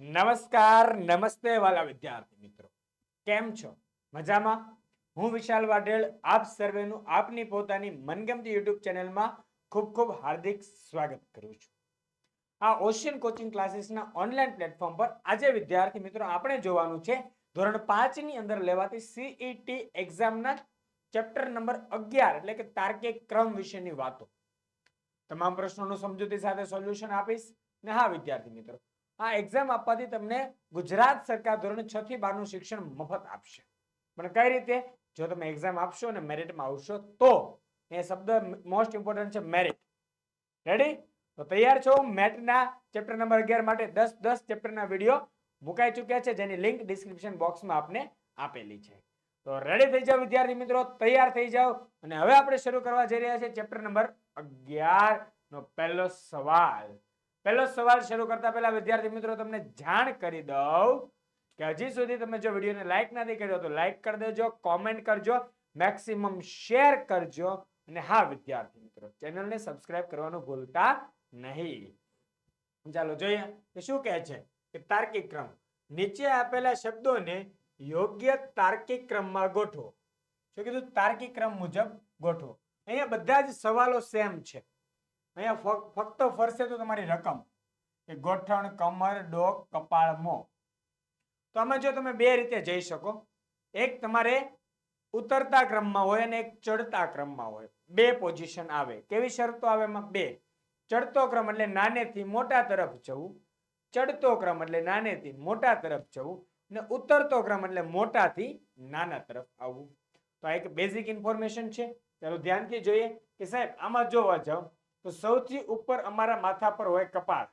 નમસ્કાર, નમસ્તે વાલા વિદ્યાર્થી મિત્રો. કેમ છો? મજામાં? હું વિશાલ વાઢેલ, આપ સર્વેનું આપની પોતાની મનગમતી યુટ્યુબ ચેનલમાં ખૂબ ખૂબ હાર્દિક સ્વાગત કરું છું. આ ઓશિયન કોચિંગ ક્લાસીસના ઓનલાઈન પ્લેટફોર્મ પર આજે વિદ્યાર્થી મિત્રો આપણે જોવાનું છે ધોરણ પાંચની અંદર લેવાતી સીઈટી એક્ઝામના ચેપ્ટર નંબર અગિયાર, એટલે કે તાર્કિક ક્રમ વિશેની વાતો. તમામ પ્રશ્નોનું સમજૂતી સાથે સોલ્યુશન આપીશ. ને હા, વિદ્યાર્થી મિત્રો આ એક્ઝામ આપવાથી તમને ગુજરાત સરકાર ધોરણ છ થી બારનું શિક્ષણ મફત આપશે. પણ કઈ રીતે? જો તમે એક્ઝામ આપશો અને મેરિટમાં આવશો તો. એ શબ્દ મોસ્ટ ઇમ્પોર્ટન્ટ છે મેરિટ રેડી તો તૈયાર છો? મેટના ચેપ્ટર નંબર અગિયાર માટે દસ દસ ચેપ્ટરના વીડિયો મુકાઈ ચૂક્યા છે, જેની લિંક ડિસ્ક્રિપ્શન બોક્સમાં આપને આપેલી છે. તો રેડી થઈ જાઓ વિદ્યાર્થી મિત્રો? તૈયાર થઈ જાઓ. અને હવે આપણે શરૂ કરવા જઈ રહ્યા છીએ ચેપ્ટર નંબર અગિયાર નો પહેલો સવાલ. પહેલો સવાલ શરૂ કરતા પહેલા, વિદ્યાર્થી મિત્રો, તમને જાણ કરી દઉં કે હજી સુધી તમે જો વિડીયોને લાઈક નથી કર્યો તો લાઈક કરી દેજો કોમેન્ટ કરજો મેક્સિમમ શેર કરજો. અને હા, વિદ્યાર્થી મિત્રો, ચેનલને સબસ્ક્રાઇબ કરવાનું ભૂલતા નહીં. ચાલો જોઈએ કે શું કહે છે કે તાર્કિક ક્રમ. નીચે આપેલા શબ્દોને યોગ્ય તાર્કિક ક્રમમાં ગોઠવો. શું કીધું? તાર્કિક ક્રમ મુજબ ગોઠવો. અહીંયા બધા જ સવાલો સેમ છે. અહીંયા ફક- ફક્ત ફરશે તો તમારી રકમ. એ ગોઠણ, કમર, ડોક, કપાળ, મો. તો આમાં જો તમે બે રીતે જઈ શકો. એક તમારે ઉતરતા ક્રમમાં હોય અને એક ચડતા ક્રમમાં હોય. બે પોઝિશન આવે. કેવી શરતો આવે એમાં? બે. ચડતો ક્રમ એટલે નાનેથી મોટા તરફ જવું. ચડતો ક્રમ એટલે નાનેથી મોટા તરફ જવું. ને ઉતરતો ક્રમ એટલે મોટાથી નાના તરફ આવવું. તો આ એક બેઝિક ઇન્ફોર્મેશન છે. ચાલો ધ્યાનથી જોઈએ કે સાહેબ, આમાં જોવા જાઓ. તો સૌથી ઉપર અમારા માથા પર હોય કપાળ.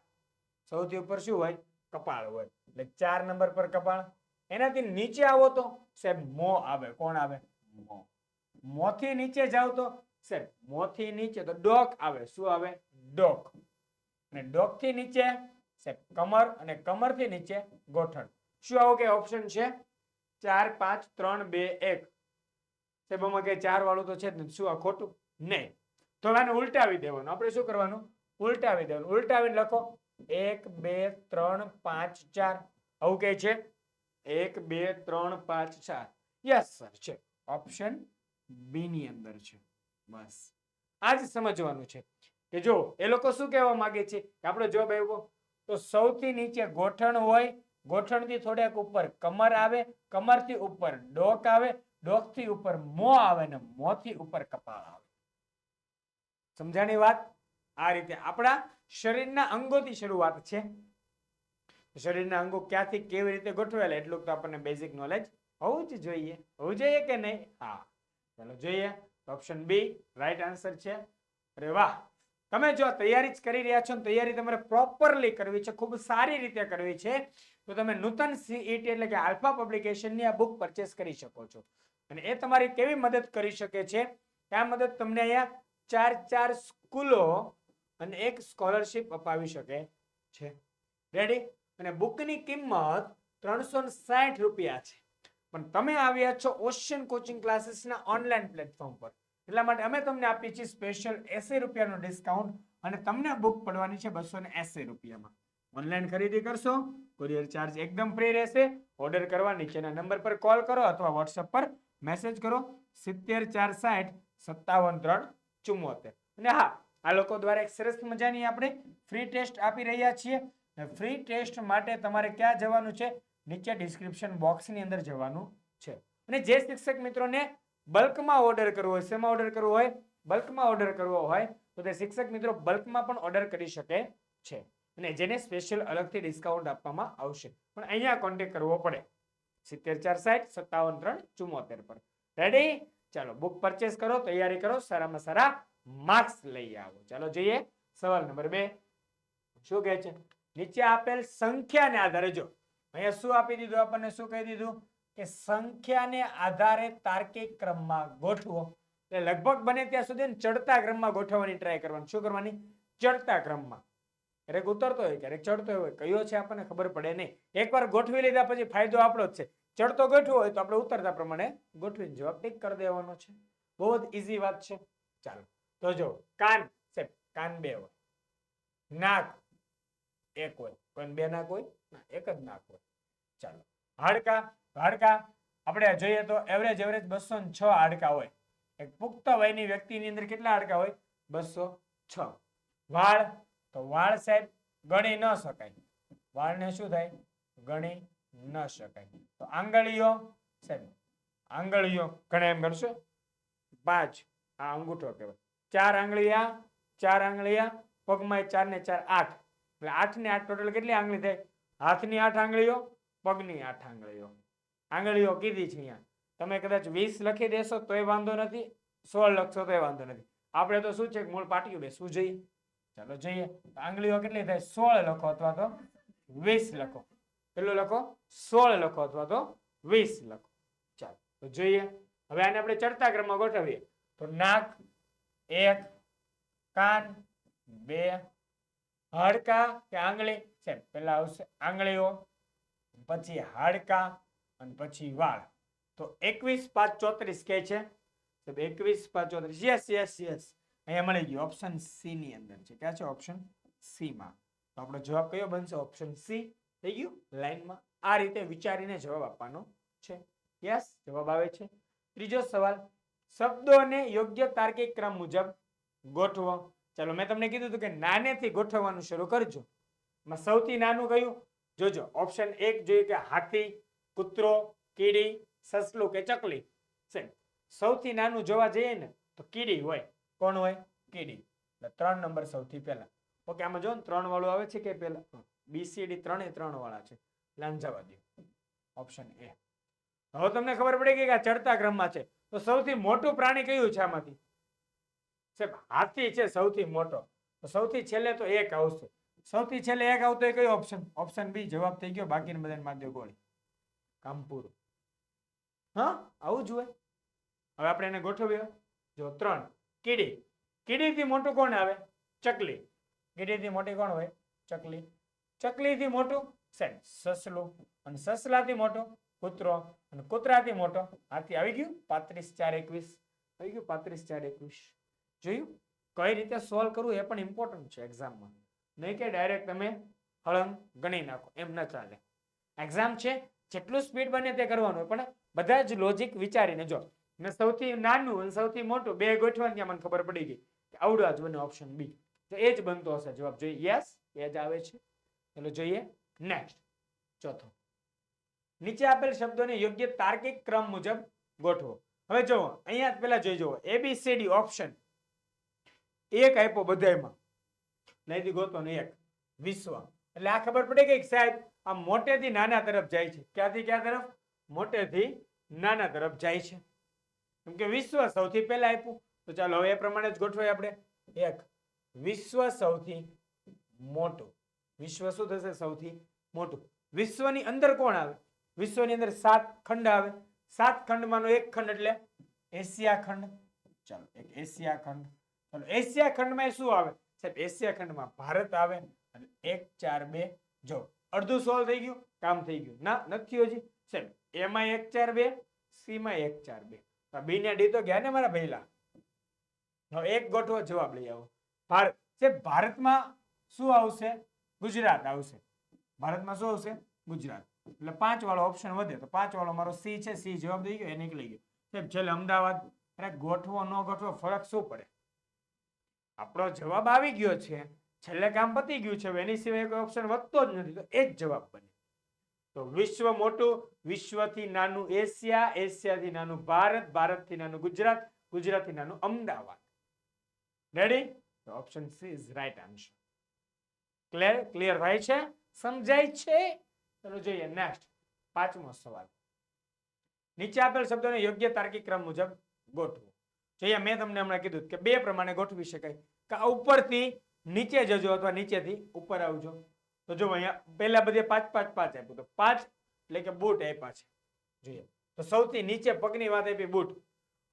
સૌથી ઉપર શું હોય? કપાળ હોય. એટલે ચાર નંબર પર કપાળ. એનાથી નીચે આવો તો સાહેબ મો આવે. કોણ આવે? મો. મોથી નીચે જાવ તો સાહેબ મોથી નીચે તો ડોક આવે. શું આવે? ડોક. અને ડોકથી નીચે સાહેબ કમર અને કમરથી નીચે ગોઠણ. શું આવો કે ઓપ્શન છે? ચાર, પાંચ, ત્રણ, બે, એક. સાહેબ, આમાં કે ચાર વાળું તો છે જ ને શું આ ખોટું? નહીં. તો આને ઉલટાવી દેવાનું. આપણે શું કરવાનું? ઉલટાવી દેવાનું. ઉલટાવીને લખો. એક, બે, ત્રણ, પાંચ, ચાર. આવું કે છે? એક, બે, ત્રણ, પાંચ, ચાર. યસ સર છે. ઓપ્શન બી ની અંદર છે. બસ. આ જ સમજવાનું છે. કે જો, એ લોકો શું કહેવા માંગે છે? કે આપણો જવાબ આવ્યો. તો સૌથી નીચે ગોઠણ હોય, ગોઠણથી થોડેક ઉપર કમર આવે, કમરથી ઉપર ડોક આવે, ડોકથી ઉપર મો આવે ને મોંથી ઉપર કપાળ આવે. સમજાણી વાત? આ રીતે. આપણા શરીરના અંગોથી શરૂઆત છે. શરીરના અંગો ક્યાંથી કેવી રીતે ગોઠવેલા એટલું તો આપણને બેઝિક નોલેજ હોવું જ જોઈએ. હોવું જોઈએ કે નહીં? હા. ચાલો જોઈએ. ઓપ્શન બી રાઈટ આન્સર છે. અરે વાહ! તમે જો તૈયારી જ કરી રહ્યા છો તૈયારી તમારે પ્રોપરલી કરવી છે, ખૂબ સારી રીતે કરવી છે, તો તમે નૂતન સીઈટી એટલે કે આલ્ફા પબ્લિકેશનની આ બુક પરચેસ કરી શકો છો. અને એ તમારી કેવી મદદ કરી શકે છે? આ મદદ તમને અહીંયા ચાર ચાર સ્કૂલો અને એક સ્કોલરશિપ અપાવી શકે છે. રેડી અને બુકની કિંમત ત્રણસો સાઠ રૂપિયા છે. પણ તમે આવ્યા છો ઓશિયન કોચિંગ ક્લાસીસના ઓનલાઈન પ્લેટફોર્મ પર. એટલા માટે અમે તમને આપીએ છીએ સ્પેશિયલ એસી રૂપિયાનો ડિસ્કાઉન્ટ અને તમને બુક પડવાની છે બસો ને એસી રૂપિયામાં. ઓનલાઈન ખરીદી કરશો કુરિયર ચાર્જ એકદમ ફ્રી રહેશે. ઓર્ડર કરવા નીચેના નંબર પર કોલ કરો અથવા વોટ્સઅપ પર મેસેજ કરો. સિત્તેર, ચાર, સાઠ, સત્તાવન, ત્રણ ચુમ્મોતેર. અને હા, આ લોકો દ્વારા એક સરસ મજાની આપણે ફ્રી ટેસ્ટ આપી રહ્યા છીએ. ફ્રી ટેસ્ટ માટે તમારે ક્યાં જવાનું છે? નીચે ડિસ્ક્રિપ્શન બોક્સની અંદર જવાનું છે. અને જે શિક્ષક મિત્રોને બલ્કમાં ઓર્ડર કરવો હોય, શેમાં ઓર્ડર કરવો હોય? બલ્કમાં ઓર્ડર કરવો હોય, તો તે શિક્ષક મિત્રો બલ્કમાં પણ ઓર્ડર કરી શકે છે. અને જેને સ્પેશિયલ અલગથી ડિસ્કાઉન્ટ આપવામાં આવશે. પણ અહીંયા કોન્ટેક્ટ કરવો પડે. સિત્તેર ચાર સાઠ સત્તાવન ત્રણ ચુમ્મોતેર પર. રેડી ચાલો બુક પરચેસ કરો, તૈયારી કરો, સારામાં સારા માર્ક્સ લઈ આવો. ચાલો, જોઈએ. સવાલ નંબર બે. શું કહે છે? નીચે આપેલ સંખ્યાને આધારે જો, અહીંયા શું આપી દીધું આપણને? શું કહી દીધું? કે સંખ્યાને આધારે તાર્કિક ક્રમમાં ગોઠવો. એટલે લગભગ બને ત્યાં સુધી ચડતા ક્રમમાં ગોઠવવાની ટ્રાય કરવાની. શું કરવાની? ચડતા ક્રમમાં. ક્યારેક ઉતરતો હોય, ક્યારેક ચડતો હોય. કયો છે આપણને ખબર પડે નહીં. એકવાર ગોઠવી લીધા પછી ફાયદો આપણો જ છે. ચડતો ગોઠવો હોય તો આપણે ઉતરતા પ્રમાણે ગોઠવીને જવાબ ટીક કરી દેવાનો છે. બહુ જ ઈઝી વાત છે. ચાલો, તો જો, કાન, સાહેબ, કાન બે હોય. નાક એક હોય. કોઈ બે નાક હોય? ના, એક જ નાક હોય. ચાલો, હાડકા હાડકા, આપણે જોઈએ તો એવરેજ એવરેજ બસો છ હાડકા હોય. એક પુખ્ત વયની વ્યક્તિની અંદર કેટલા હાડકા હોય? બસો છ. વાળ, તો વાળ સાહેબ ગણી ન શકાય. વાળને શું થાય? ગણી ન શકાય. તો આંગળીઓ સાહેબ આંગળીઓ ઘણા એમ કરશો પાંચ. આ અંગૂઠો કહેવાય. ચાર આંગળીયા ચાર આંગળીયા, પગમાં ચાર ને ચાર આઠ. એટલે આઠ ને આઠ ટોટલ કેટલી આંગળી થાય? હાથની આઠ આંગળીઓ, પગની આઠ આંગળીઓ. આંગળીઓ કીધી છે અહીંયા. તમે કદાચ વીસ લખી દેશો તોય વાંધો નથી, સોળ લખશો તોય વાંધો નથી. આપણે તો શું છે મૂળ પાટિયું બેસવું જોઈએ. ચાલો જોઈએ. આંગળીઓ કેટલી થાય? સોળ લખો અથવા તો વીસ લખો. કેટલું લખો? સોળ લખો અથવા તો વીસ લખો. ચાલો, તો જોઈએ. હવે આને આપણે ચડતા ક્રમમાં ગોઠવીએ. તો નાક, એક, કાન, બે, હાડકા કે આંગળી? છે પેલા આવશે આંગળીઓ, પછી હાડકા અને પછી વાળ. તો એકવીસ, પાંચ, ચોત્રીસ કે છે? એકવીસ, પાંચ, ચોત્રીસ. યસ યસ યસ અહીંયા મળી ગયું ઓપ્શન સી ની અંદર છે. ક્યાં છે ઓપ્શન સી માં. તો આપણો જવાબ કયો બનશે? ઓપ્શન સી થઈ ગયું. લાઈનમાં આ રીતે વિચારીને જવાબ આપવાનો છે. યસ, જવાબ આવે છે. ત્રીજો સવાલ શબ્દોને યોગ્ય તાર્કિક ક્રમ મુજબ ગોઠવો. ચાલો, મેં તમને કીધું હતું કે નાનેથી ગોઠવવાનું શરૂ કરજો. માં સૌથી નાનું કયું? જોજો ઓપ્શન એક જોઈએ કે હાથી, કૂતરો, કીડી, સસલું કે ચકલી. છે સૌથી નાનું જોવા જઈએ ને, તો કીડી હોય. કોણ હોય? કીડી. ત્રણ નંબર સૌથી પહેલા. ઓકે, આમાં જો ત્રણ વાળું આવે છે કે પહેલા? બીસીડી ત્રણે ત્રણ વાળા છે. દો ઓપ્શન એ હવે તમને ખબર પડી ગઈ કે આ ચડતા ક્રમમાં છે. તો સૌથી મોટું પ્રાણી કયું છે આમાંથી? સાહેબ, હાથી છે સૌથી મોટો. તો સૌથી છેલ્લે તો એક આવશે. સૌથી છેલ્લે એક આવતો એ કયો ઓપ્શન ઓપ્શન બી જવાબ થઈ ગયો. બાકીના બધાને માધ્યો ગોળી. કામ પૂરું હા, આવું જ હોય. હવે આપણે એને ગોઠવ્યો જો ત્રણ. કીડી. કીડીથી મોટું કોણ આવે? ચકલી. કીડીથી મોટી કોણ હોય? ચકલી. ચકલીથી મોટું સેન સસલું અને સસલાથી મોટો, કૂતરો અને કૂતરાથી મોટો. હાથી આવી ગયું પાંત્રીસ ચાર એકવીસ. આવી ગયું પાંત્રીસ ચાર એકવીસ. જોયું? કઈ રીતે સોલ્વ કરવું એ પણ ઇમ્પોર્ટન્ટ છે એક્ઝામમાં નહીં કે ડાયરેક્ટ તમે હળંગ ગણી નાખો. એમ ન ચાલે. એક્ઝામ છે, જેટલું સ્પીડ બને તે કરવાનું પણ બધા જ લોજિક વિચારીને જો, ને સૌથી નાનું અને સૌથી મોટું, બે ગોઠવાની ત્યાં મને ખબર પડી ગઈ કે આવડું જ બને ઓપ્શન બી તો એ જ બનતો હશે જવાબ. જોઈએ યસ એ જ આવે છે. ચલો જોઈએ નેક્સ્ટ ચોથો. નીચે આપેલ શબ્દોને યોગ્ય તાર્કિક ક્રમ મુજબ ગોઠવો. હવે જુઓ, અહીંયા પેલા જોઈ જુઓ. એબીસીડી ઓપ્શન એક આપ્યો બધાયમાં. નહીં ગોતો ને એક. વિશ્વ એટલે આ ખબર પડી કે સાહેબ, આ મોટેથી નાના તરફ જાય છે. ક્યાંથી ક્યાં તરફ? મોટેથી નાના તરફ જાય છે. કેમ કે વિશ્વ સૌથી પહેલા આપ્યું. તો ચાલો હવે એ પ્રમાણે જ ગોઠવાય આપણે. એક. વિશ્વ સૌથી મોટું. વિશ્વ શું થશે સૌથી મોટું. વિશ્વની અંદર કોણ આવે? વિશ્વની અંદર સાત ખંડ આવે. સાત ખંડમાંનો એક ખંડ એટલે એશિયા ખંડ. ચાલો, એક એશિયા ખંડ. ચાલો, એશિયા ખંડમાં શું આવે? સાહેબ, એશિયા ખંડમાં ભારત આવે અને એક, ચાર, બે, જો, અડધું સોલ્વ થઈ ગયું, કામ થઈ ગયું. ના, નથી હજી. સાહેબ, એમાં એક, ચાર, બે, સીમાં એક, ચાર, બે. બી ને ડી તો ગયા ને મારા પહેલા હવે એક ગોઠવો જવાબ લઈ આવો. ભારત, સાહેબ, ભારતમાં શું આવશે? ગુજરાત આવશે. ભારતમાં શું આવશે? ગુજરાત. એટલે પાંચ વાળો ઓપ્શન વધે તો પાંચ વાળો મારો સી છે. સી જવાબ દઈ ગયો, એ નીકળી ગયો. સાહેબ, છેલ્લે અમદાવાદ. અરે, ગોઠવો, ન ગોઠવો, ફરક શું પડે? આપણો જવાબ આવી ગયો છે. છેલ્લે કામ પતી ગયું છે. એની સિવાય કોઈ ઓપ્શન વધતો જ નથી. તો એ જ જવાબ બને. તો વિશ્વ મોટું, વિશ્વથી નાનું એશિયા, એશિયાથી નાનું ભારત, ભારતથી નાનું ગુજરાત, ગુજરાતથી નાનું Ahmedabad. Ready option C is right answer clear clear થાય છે? સમજાય છે? ચલો જોઈએ નેક્સ્ટ પાંચમો સવાલ. નીચે આપેલ શબ્દોને યોગ્ય તાર્કિક ક્રમ મુજબ ગોઠવો. જોઈએ, મેં તમને હમણાં કીધું કે બે પ્રમાણે ગોઠવી શકાય. કે ઉપરથી નીચે જજો અથવા નીચેથી ઉપર આવજો. તો જો અહીંયા પહેલા બધે પાંચ પાંચ પાંચ આપ્યું. તો પાંચ એટલે કે બૂટ આપ્યા છે. જોઈએ. તો સૌથી નીચે પગની વાત આપી બૂટ.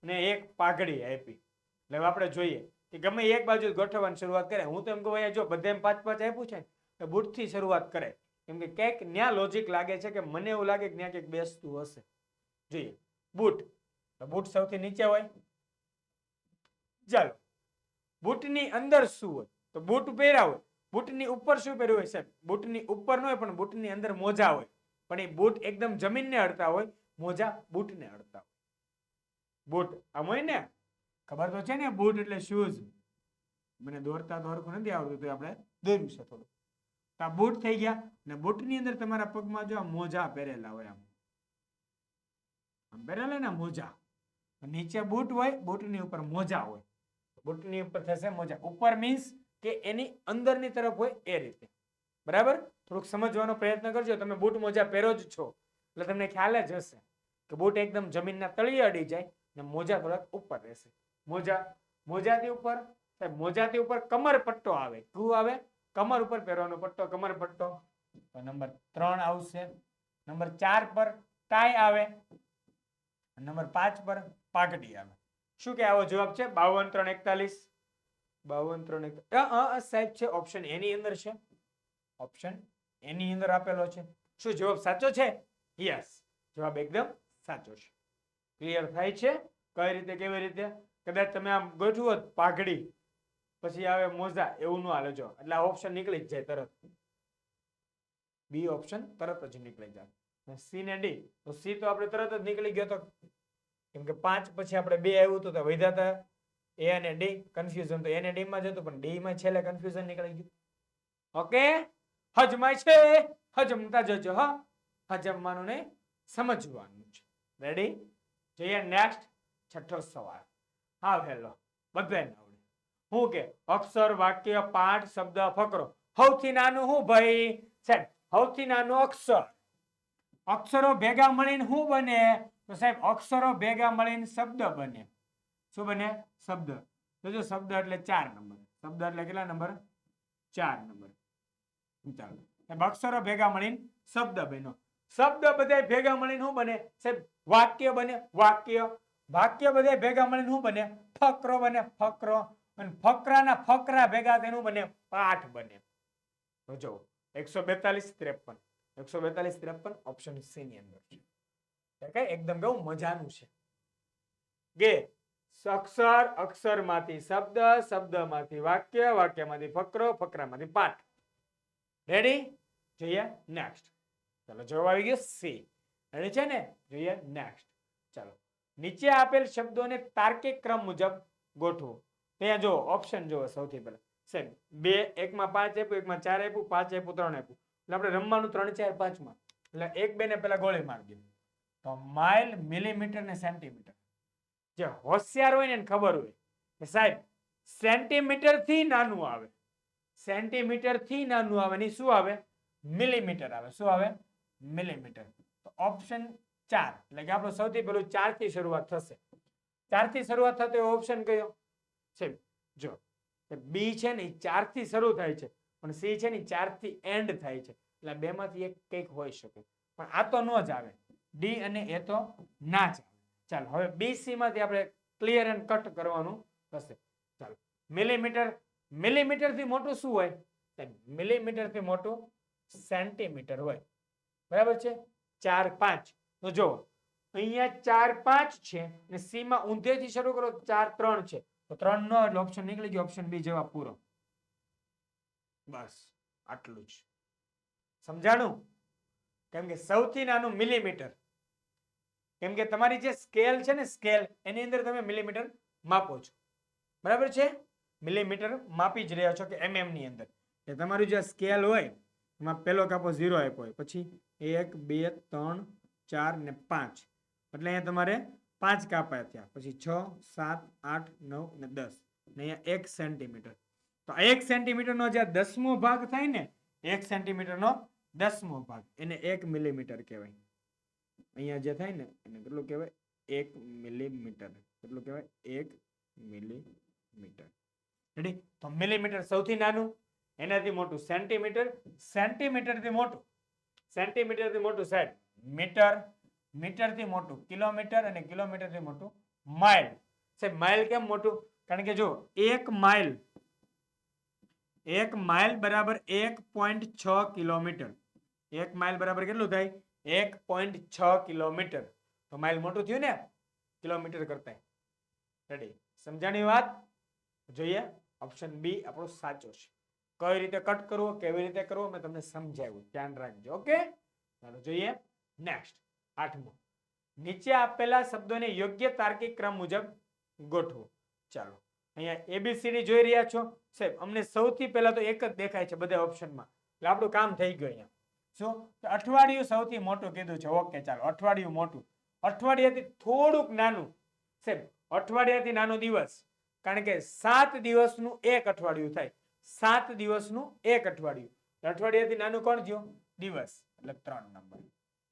અને એક પાઘડી આપી. એટલે આપણે જોઈએ. કે ગમે એક બાજુ ગોઠવવાની શરૂઆત કરે. હું તો એમ કહું જો બધે પાંચ પાંચ આપ્યું છે, તો બૂટથી શરૂઆત કરે. કેમ કે ક્યાંક ન્યા લોજિક લાગે છે કે મને એવું લાગે કે ત્યાં ક્યાંક બેસતું હશે. જોઈએ. બૂટ. બૂટ સૌથી નીચે હોય. ચાલો. બૂટની અંદર શું હોય? તો બૂટ પહેર્યા હોય. બૂટની ઉપર શું પહેર્યું હોય સાહેબ? બૂટની ઉપર ન હોય, પણ બૂટની અંદર મોજા હોય. પણ એ બૂટ એકદમ જમીનને અડતા હોય. મોજા બૂટને અડતા હોય. બૂટ આમ હોય ને? ખબર તો છે ને, બૂટ એટલે શૂઝ મને દોરતા દોરકું નથી આવડતું આપણે દોર્યું છે થોડું તો આ બૂટ થઈ ગયા, ને બૂટની અંદર તમારા પગમાં જો આ મોજા પહેરેલા હોય આમ. આમ પહેરેલા ને મોજા. નીચે બૂટ હોય, બૂટની ઉપર મોજા હોય. બૂટની ઉપર થશે મોજા. ઉપર મીન્સ કે એની અંદરની તરફ હોય એ રીતે. બરાબર? થોડુંક સમજવાનો પ્રયત્ન કરજો. તમે બૂટ, મોજા પહેરો જ છો. એટલે તમને ખ્યાલ જ હશે કે બૂટ એકદમ જમીનના તળિયે અડી જાય ને મોજા થોડાક ઉપર રહેશે. મોજા મોજાથી ઉપર, સાહેબ મોજાથી ઉપર કમર પટ્ટો આવે. શું આવે, કમર ઉપર પહેરવાનો પટ્ટો, કમર પટ્ટો. તો નંબર ત્રણ આવશે. નંબર ચાર પર ટાઈ આવે. નંબર પાંચ પર પાઘડી આવે. શું કે આવો જવાબ છે? બાવન, ત્રણ, એકતાલીસ. બાવન, ત્રણ એકતાલીસ સાહેબ, છે ઓપ્શન એની અંદર છે. ઓપ્શન એની અંદર આપેલો છે. શું જવાબ સાચો છે? યસ જવાબ એકદમ સાચો છે. ક્લિયર થાય છે? કઈ રીતે, કેવી રીતે? કદાચ તમે આમ ગોઠવું હોત પાઘડી, પછી આવે મોજા, એવું ન હાલે જો. એટલે આ ઓપ્શન નીકળી જ જાય તરત. બી ઓપ્શન તરત જ નીકળી જાય. સી ને ડી તો સી તો આપણે તરત જ નીકળી ગયો તો કેમ કે પાંચ પછી આપણે બે આવ્યું હતું તો વધ્યા એ અને ડી કન્ફ્યુઝન તો એને ડી માં જતું, પણ ડી માં છેલ્લે કન્ફ્યુઝન નીકળી ગયું. ઓકે હજમાય છે? હજમતા જજો, હા. હજમવાનું નહીં, સમજવાનું છે. રેડી જોઈએ નેક્સ્ટ છઠ્ઠો સવાલ. હા હેલો બધાને આવડે. હું કે, અક્ષર, વાક્ય, પાઠ, શબ્દ, ફકરો. સૌથી નાનું હું ભાઈ? સાહેબ, સૌથી નાનું અક્ષર. અક્ષરો ભેગા મળીને શું બને? તો સાહેબ, અક્ષરો ભેગા મળીને શબ્દ બને. શું બને? શબ્દ. જોજો શબ્દ એટલે ચાર નંબર. શબ્દ એટલે કેટલા નંબર? ચાર નંબર. ચાલો. સાહેબ, અક્ષરો ભેગા મળીને શબ્દ બન્યો. શબ્દ બધા ભેગા મળીને શું બને? સાહેબ, વાક્ય બને. વાક્ય વાક્ય બધે ભેગા મળીને શું બને? ફકરો બને, ફકરો. અને ફકરાના ફકરા ભેગા તેનું બને? પાઠ બને. તો જો એકસો બેતાલીસ ત્રેપન. એકસો બેતાલીસ ત્રેપન ઓપ્શન સી ની અંદર છે. એકદમ કેવું મજાનું છે. ગે અક્ષર, અક્ષરમાંથી શબ્દ, શબ્દમાંથી વાક્ય, વાક્યમાંથી ફકરો, ફકરામાંથી પાઠ. રેડી જોઈએ નેક્સ્ટ ચાલો જવાબ આવી ગયો સી રેડી છે ને? જોઈએ નેક્સ્ટ ચાલો. નીચે આપેલ શબ્દોને તાર્કિક ક્રમ મુજબ ગોઠવો. ત્યાં જો ઓપ્શન જુઓ સૌથી પહેલા. સેમ બે, એકમાં પાંચ આપ્યું, એકમાં ચાર આપ્યું, પાંચ આપ્યું, ત્રણ આપ્યું. એટલે આપણે રમવાનું ત્રણ ચાર પાંચમાં. એટલે એક બે ને પેલા ગોળી મારી દીધું તો માઇલ મિલીમીટર ને સેન્ટીમીટર. જે હોશિયાર હોય ને ખબર હોય. કે સાહેબ સેન્ટીમીટરથી નાનું આવે. સેન્ટીમીટરથી નાનું આવે ને શું આવે? મિલીમીટર આવે. શું આવે? મિલીમીટર. તો ઓપ્શન ચાર. એટલે કે આપણું સૌથી પહેલું ચારથી શરૂઆત થશે. ચારથી શરૂઆત થતો ઓપ્શન કયો? છે જો. બી છે ને ચારથી શરૂ થાય છે. પણ સી છે ને ચારથી એન્ડ થાય છે. એટલે બે માંથી એક કંઈક હોઈ શકે. પણ આ તો ન જ આવે. ડી અને એ તો ના જ ચાલો, હવે બી સી માંથી આપણે ક્લિયર એન્ડ કટ કરવાનું થશે. ચાલો. મિલીમીટર મિલીમીટરથી મોટું શું હોય? મિલીમીટરથી મોટું સેન્ટીમીટર હોય. બરાબર છે? ચાર પાંચ. તો જો અહીંયા ચાર પાંચ છે અને સી માં ઊંધેથી શરૂ કરો ચાર ત્રણ છે. તો ત્રણ નો એટલે ઓપ્શન નીકળી ગયો ઓપ્શન બી જવાબ પૂરો. બસ આટલું જ. સમજાણું? કેમ કે સૌથી નાનું મિલીમીટર કેમ કે તમારી જે સ્કેલ છે ને સ્કેલ એની અંદર તમે મિલીમીટર માપો છો. બરાબર છે? મિલીમીટર માપી જ રહ્યા છો કે એમએમની અંદર. કે તમારું જે સ્કેલ હોય એમાં પહેલો કાપો ઝીરો આપ્યો હોય. પછી એક બે ત્રણ ચાર ને પાંચ. એટલે અહીંયા તમારે પાંચ કાપા થયા. પછી છ, સાત, આઠ, નવ ને દસ. ને અહીંયા એક સેન્ટીમીટર. તો એક સેન્ટીમીટરનો જે દસમો ભાગ થાય ને, એક સેન્ટીમીટરનો દસમો ભાગ. એને એક મિલીમીટર કહેવાય. અહીંયા જે થાય ને, એને કેટલું કહેવાય? એક મિલીમીટર. કેટલું કહેવાય? એક મિલીમીટર. રેડી તો મિલીમીટર સૌથી નાનું, એનાથી મોટું સેન્ટીમીટર. સેન્ટીમીટરથી મોટું. સેન્ટીમીટરથી મોટું સાહેબ મીટર, મીટરથી મોટું, કિલોમીટર અને કિલોમીટરથી મોટું માઇલ. સાહેબ, માઇલ કેમ મોટું? કારણ કે જો એક માઇલ એક માઇલ બરાબર એક પોઈન્ટ છ કિલોમીટર. એક માઇલ બરાબર કેટલું થાય? એક પોઈન્ટ છ કિલોમીટર. તો માઇલ મોટું થયું ને? કિલોમીટર કરતા રેડી સમજાણી વાત? જોઈએ. ઓપ્શન બી આપણો સાચો છે. કઈ રીતે કટ કરવો, કેવી રીતે કરવો, મેં તમને સમજાવ્યું. ધ્યાન રાખજો ઓકે ચાલો, જોઈએ. નેક્સ્ટ આઠમો. નીચે આપેલા શબ્દોને યોગ્ય તાર્કિક ક્રમ મુજબ ગોઠવો. ચાલો, અહીંયા એબીસીડી જોઈ રહ્યા છો? સાહેબ, અમને સૌથી પહેલા તો એક જ દેખાય છે બધા ઓપ્શનમાં એટલે આપણું કામ થઈ ગયું અહીંયા. તો અઠવાડિયું સૌથી મોટું કીધું છે. ઓકે, ચાલો, અઠવાડિયું મોટું. અઠવાડિયાથી થોડુંક નાનું. સાહેબ, અઠવાડિયાથી નાનો દિવસ. કારણ કે સાત દિવસનું એક અઠવાડિયું થાય. સાત દિવસનું એક અઠવાડિયું. અઠવાડિયાથી નાનું કોણ થયું? દિવસ. એટલે ત્રણ નંબર.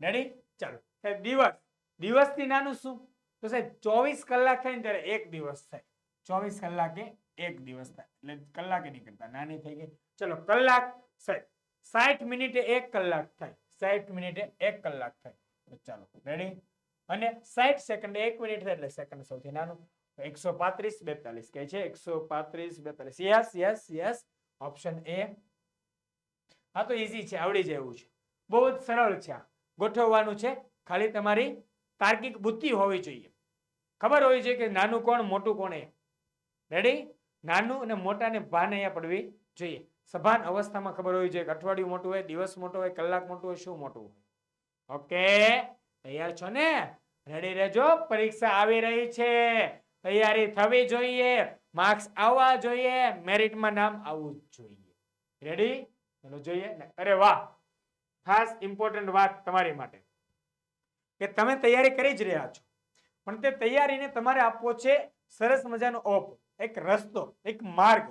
રેડી ચાલો. સાહેબ, દિવસ. દિવસથી નાનું શું? તો સાહેબ, ચોવીસ કલાક થાય ને ત્યારે એક દિવસ થાય. ચોવીસ કલાકે એક દિવસ થાય. એટલે કલાકે નહીં કરતા, નાની થઈ ગઈ. ચલો, કલાક, સાહેબ, સાઠ મિનિટે એક કલાક થાય. સાઠ મિનિટે એક કલાક થાય. ચાલો રેડી અને સાઠ સેકન્ડે એક મિનિટ થાય એટલે સેકન્ડ સૌથી નાનું. એકસો પાંત્રીસ, બેતાલીસ. કે છે એકસો પાંત્રીસ, બેતાલીસ. Yes yes yes option A હા, તો ઈઝી છે, આવડી જાય એવું છે. બહુ જ સરળ છે આ. ગોઠવવાનું છે. ખાલી તમારી તાર્કિક બુદ્ધિ હોવી જોઈએ. ખબર હોવી જોઈએ કે નાનું કોણ મોટું કોણ એ. રેડી નાનું અને મોટાને ભાન અહીંયા પડવી જોઈએ. સભાન અવસ્થામાં ખબર હોવી જોઈએ અઠવાડિયું મોટું હોય, દિવસ મોટો હોય, કલાક મોટું હોય, શું મોટું હોય. ઓકે તૈયાર છો ને? રેડી રહેજો. પરીક્ષા આવી રહી છે. તૈયારી થવી જોઈએ. માર્ક્સ આવવા જોઈએ. મેરિટમાં નામ આવવું જોઈએ. રેડી ચલો જોઈએ અરે વાહ! ખાસ ઇમ્પોર્ટન્ટ વાત તમારી માટે. કે તમે તૈયારી કરી જ રહ્યા છો. પણ તે તૈયારીને તમારે આપવો છે સરસ મજાનો ઓપ, એક રસ્તો, એક માર્ગ.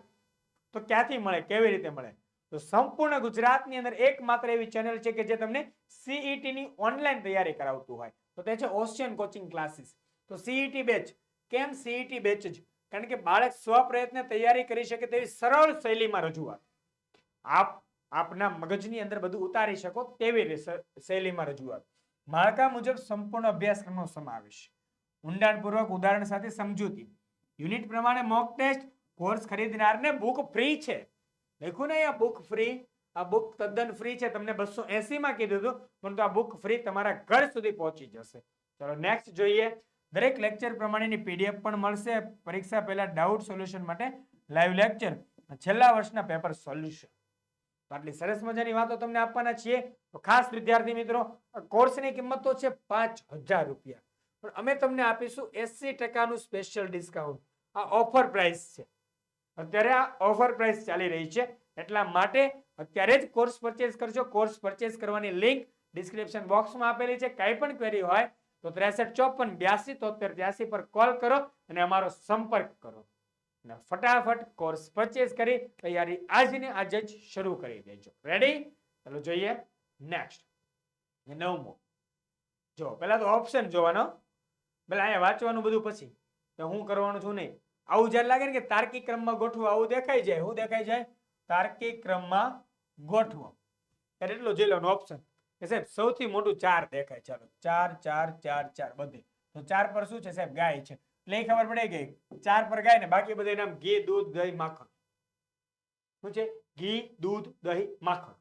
તો ક્યાંથી મળે, કેવી રીતે મળે? તો સંપૂર્ણ ગુજરાતની અંદર એકમાત્ર એવી ચેનલ છે કે જે તમને સીઈટી ની ઓનલાઈન તૈયારી કરાવતું હોય. તો તે છે ઓશિયન કોચિંગ ક્લાસીસ તો સીઈટી બેચ કેમ સીઈટી બેચ જ? કારણ કે બાળક સ્વપ્રયત્ને તૈયારી કરી શકે તેવી સરળ શૈલીમાં રજૂઆત. આપ આપના મગજની અંદર બધું ઉતારી શકો તેવી શૈલીમાં રજૂઆત. માળખા મુજબ સંપૂર્ણ અભ્યાસક્રમનો સમાવેશ. ઊંડાણપૂર્વક ઉદાહરણ સાથે સમજૂતી. યુનિટ પ્રમાણે મોક ટેસ્ટ કોર્સ ખરીદનારને બુક ફ્રી છે. લખ્યું ને આ બુક ફ્રી આ બુક તદ્દન ફ્રી છે. તમને બસો માં કીધું હતું, પરંતુ આ બુક ફ્રી તમારા ઘર સુધી પહોંચી જશે. ચલો નેક્સ્ટ જોઈએ. દરેક લેક્ચર પ્રમાણેની પીડીએફ પણ મળશે. પરીક્ષા પહેલા ડાઉટ સોલ્યુશન માટે લાઈવ લેક્ચર છેલ્લા વર્ષના પેપર સોલ્યુશન આટલી સરસ મજાની વાતો તમને આપવાના છીએ. ખાસ વિદ્યાર્થી મિત્રો કોર્સની કિંમત તો છે પાંચ હજાર રૂપિયા. પણ અમે તમને આપીશું એસી ટકાનું સ્પેશિયલ ડિસ્કાઉન્ટ આ ઓફર પ્રાઇસ છે. અત્યારે આ ઓફર પ્રાઇસ ચાલી રહી છે. એટલા માટે અત્યારે જ કોર્સ પરચેસ કરજો. કોર્સ પરચેસ કરવાની લિંક ડિસ્ક્રિપ્શન બોક્સમાં આપેલી છે. કાંઈ પણ ક્વેરી હોય તો ત્રેસઠ ચોપન બ્યાસી તોતેર ત્યાસી પર કોલ કરો અને અમારો સંપર્ક કરો. અને ફટાફટ કોર્સ પરચેસ કરી તૈયારી આજને આજ જ શરૂ કરી દેજો. રેડી ચાલો જોઈએ. નેક્સ્ટ નવમો. જો, પહેલાં તો ઓપ્શન જોવાનો. પેલા અહીંયા વાંચવાનું બધું પછી. તો હું કરવાનું છું નહીં. આવું જ્યારે લાગે ને કે તાર્કિક ક્રમમાં ગોઠવો, આવું દેખાઈ જાય શું દેખાઈ જાય. તાર્કિક ક્રમમાં ગોઠવો. ત્યારે એટલો જોઈ લેવાનું ઓપ્શન કે સાહેબ, સૌથી મોટું ચાર દેખાય. ચાલો, ચાર ચાર ચાર ચાર, બધે. તો ચાર પર શું છે સાહેબ? ગાય છે. એટલે ખબર પડે કે ચાર પર ગાય ને બાકી બધા નામ ઘી, દૂધ, દહીં, માખણ. શું છે? ઘી, દૂધ, દહીં, માખણ.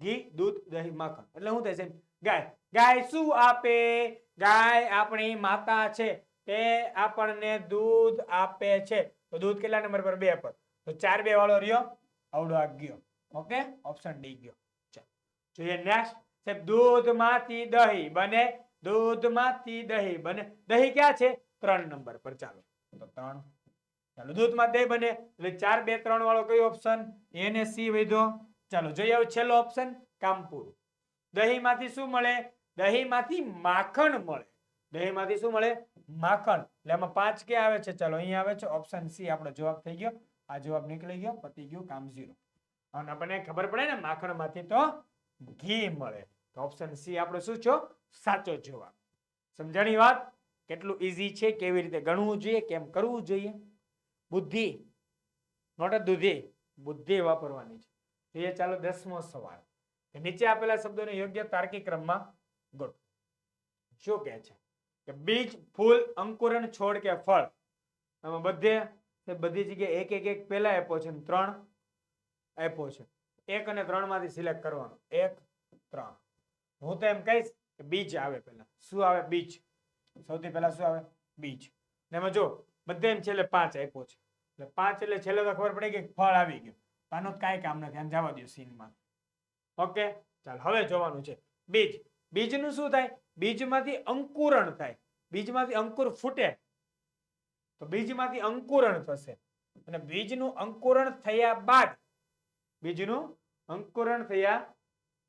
ઘી, દૂધ, દહીં, માખણ. એટલે શું થાય છે ગાય. ગાય શું આપે? ગાય આપણી માતા છે. તે આપણને દૂધ આપે છે. તો દૂધ કેટલા નંબર પર? બે પર. તો ચાર બે વાળો રહ્યો. આવડો આ ગયો. ઓકે? ઓપ્શન ડી ગયો. ચાલો. જોઈએ નેક્સ્ટ સાહેબ, દૂધમાંથી દહીં બને. દૂધમાંથી દહીં બને. દહીં ક્યાં છે? ત્રણ નંબર પર ચાલો. તો ત્રણ. ચાલો, દૂધમાં દહીં બને. એટલે ચાર, બે, ત્રણ વાળો કયો ઓપ્શન એ ને સી વધ્યો ચાલો, જોઈએ હવે છેલ્લો ઓપ્શન કામપુર. પૂરું દહીંમાંથી શું મળે? દહીંમાંથી માખણ મળે. દહીંમાંથી શું મળે? માખણ. એટલે આમાં પાંચ કે આવે છે? ચાલો, અહીંયા આવે છે. ઓપ્શન સી આપણો જવાબ થઈ ગયો. આ જવાબ નીકળી ગયો, પતી ગયું કામ ઝીરો અને આપણને ખબર પડે ને, માખણમાંથી તો ઘી મળે. તો ઓપ્શન સી આપણો શું છો? સાચો જવાબ. સમજાણી વાત? કેટલું ઈઝી છે, કેવી રીતે ગણવું જોઈએ, કેમ કરવું જોઈએ? બુદ્ધિ નોટ દુધી, બુદ્ધિ વાપરવાની છે. જોઈએ, ચાલો દસમો સવાલ. નીચે આપેલા શબ્દોને યોગ્ય તાર્કિક ક્રમમાં ગોઠવો. શું કહે છે? કે બીજ, ફૂલ, અંકુરણ, છોડ કે ફળ? આમાં બધે બધી જગ્યાએ એક એક એક પહેલા આપ્યો છે ત્રણ આપ્યો છે. એક અને ત્રણમાંથી સિલેક્ટ કરવાનું. એક, ત્રણ. હું તો એમ કહીશ કે બીજ આવે પહેલા. શું આવે? બીજ. સૌથી પહેલા શું આવે? બીજ. ને એમાં જો બધે છેલ્લે પાંચ આપ્યો છે. એટલે પાંચ એટલે છેલ્લે તો ખબર પડી કે ફળ આવી ગયું. આનો કાંઈ કામ નથી, આમ જવા દો સીનમાં. ઓકે? ચાલ, હવે જોવાનું છે. બીજ. બીજનું શું થાય? બીજમાંથી અંકુરણ થાય. બીજમાંથી અંકુર ફૂટે. તો બીજમાંથી અંકુરણ થશે. અને બીજનું અંકુરણ થયા બાદ, બીજનું અંકુરણ થયા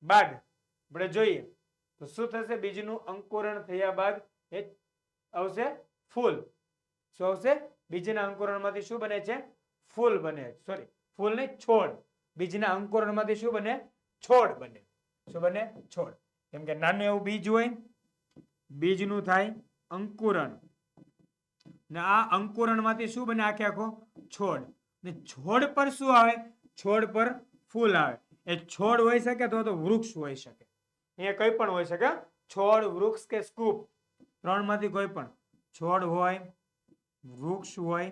બાદ. આપણે જોઈએ. તો શું થશે? બીજનું અંકુરણ થયા બાદ એ આવશે ફૂલ. શું આવશે? બીજના અંકુરણમાંથી શું બને છે? ફૂલ બને. સોરી ફૂલ નહીં છોડ. બીજના અંકુરણમાંથી શું બને? છોડ બને. શું બને? છોડ. કેમ કે નાનું એવું બીજ હોય બીજનું થાય અંકુરણ. ને આ અંકુરણમાંથી શું બને આખે આખો? છોડ. ને છોડ પર શું આવે? છોડ પર ફૂલ આવે. એ છોડ હોઈ શકે અથવા તો વૃક્ષ હોઈ શકે. અહીંયા કંઈ પણ હોઈ શકે છોડ, વૃક્ષ કે સ્કૂપ. ત્રણમાંથી કોઈ પણ, છોડ હોય, વૃક્ષ હોય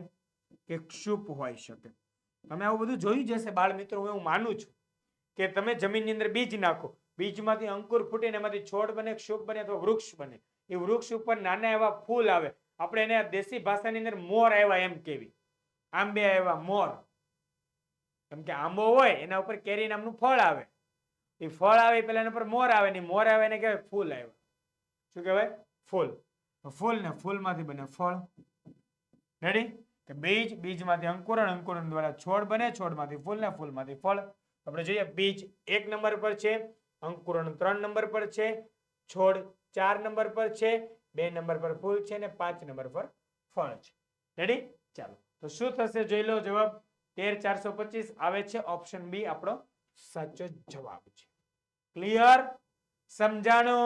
કે ક્ષુપ હોઈ શકે. તમે આવું બધું જોયું જ હશે બાળ મિત્રો હું માનું છું કે તમે જમીનની અંદર બીજ નાખો. બીજમાંથી અંકુર ફૂટીને એમાંથી છોડ બને, ક્ષુપ બને અથવા વૃક્ષ બને. એ વૃક્ષ ઉપર નાના એવા ફૂલ આવે. આપણે એને દેશી ભાષાની અંદર મોર આવ્યા એમ કેવી. આંબે આવ્યા મોર. કેમ કે આંબો હોય, એના ઉપર કેરી નામનું ફળ આવે. એ ફળ આવે પેલા એના પર મોર આવે ને મોર આવે એને કહેવાય ફૂલ આવ્યા. શું કહેવાય? ફૂલ. ફૂલ ને ફૂલમાંથી બને ફળ. રેડી કે બીજ, બીજમાંથી અંકુરણ અંકુરણ દ્વારા છોડ બને, છોડમાંથી ફૂલ ને ફૂલમાંથી ફળ. આપણે જોઈએ, બીજ એક નંબર પર છે, અંકુરણ ત્રણ નંબર પર છે, છોડ ચાર નંબર પર છે, બે નંબર પર ફૂલ છે ને પાંચ નંબર પર ફળ છે. રેડી ચાલો. તો શું થશે જોઈ લો જવાબ. તેર ચારસો પચીસ આવે છે ઓપ્શન બી આપણો સાચો જવાબ છે. ક્લિયર સમજાણો?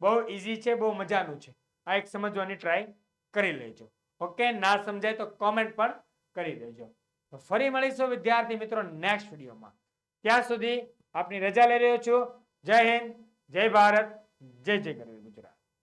બહુ ઈઝી છે, બહુ મજાનું છે. આ એક સમજવાની ટ્રાય કરી લેજો. ઓકે? ના સમજાય તો કોમેન્ટ પણ કરી દેજો. તો ફરી મળીશું, વિદ્યાર્થી મિત્રો નેક્સ્ટ વિડીયોમાં. ત્યાં સુધી આપની રજા લઈ રહ્યો છું. જય હિન્દ, જય ભારત, જય જય ગરવી